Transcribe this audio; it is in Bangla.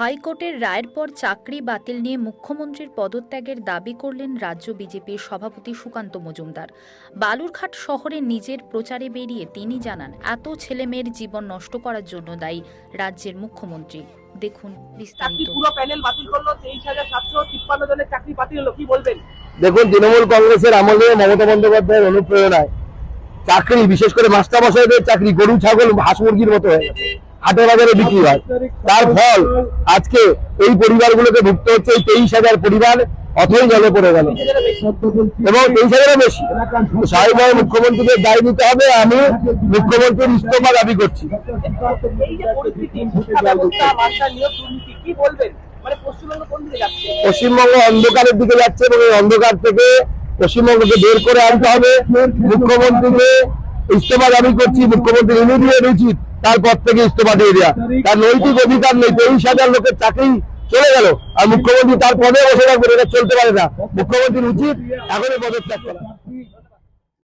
হাইকোর্টের রায়ের পর চাকরি বাতিল নিয়ে মুখ্যমন্ত্রীর পদত্যাগের দাবি করলেন রাজ্য বিজেপির সভাপতি সুকান্ত মজুমদার। বালুরঘাট শহরে নিজের প্রচারে বেরিয়ে তিনি জানান এত ছেলেমেয়ের জীবন নষ্ট করার জন্য দায়ী রাজ্যের মুখ্যমন্ত্রী। দেখুন চাকরি বিস্তারিত পুরো প্যানেল বাতিল করল তেইশ হাজার সাতশো তিপ্পান্ন জনের চাকরি বাতিল হলো কি বলবেন? দেখুন তৃণমূল কংগ্রেসের আমলে মমতা বন্দ্যোপাধ্যায়ের অনুপ্রেরণায় চাকরি বিশেষ করে মাস্টারমশাইদের চাকরি গরু ছাগল হাঁস মুরগির মতো হয়ে গেছে। হাটে বাজারে বিক্রি হয়। তার ফল আজকে এই পরিবারগুলোকে ভুগতে হচ্ছে এই তেইশ হাজার পরিবার অথই জলে পড়ে গেল। এবং তেইশ হাজারও বেশি। স্বাভাবিকভাবে মুখ্যমন্ত্রীকে দায় নিতে হবে আমি মুখ্যমন্ত্রীর ইস্তফা দাবি করছি। মানে পশ্চিমবঙ্গ অন্ধকারের দিকে যাচ্ছে এবং এই অন্ধকার থেকে পশ্চিমবঙ্গকে বের করে আনতে হবে। মুখ্যমন্ত্রীকে ইস্তফা দাবি করছি মুখ্যমন্ত্রী ইমিডিয়েট উচিত তারপর থেকে ইস্তফা দিয়ে দেওয়া তার নৈতিক অধিকার নেই, তেইশ হাজার লোকের চাকরি চলে গেল। আর মুখ্যমন্ত্রী তার পদে বসে থাকবেন, এটা চলতে পারে না। মুখ্যমন্ত্রীর উচিত এখনই পদত্যাগ করা।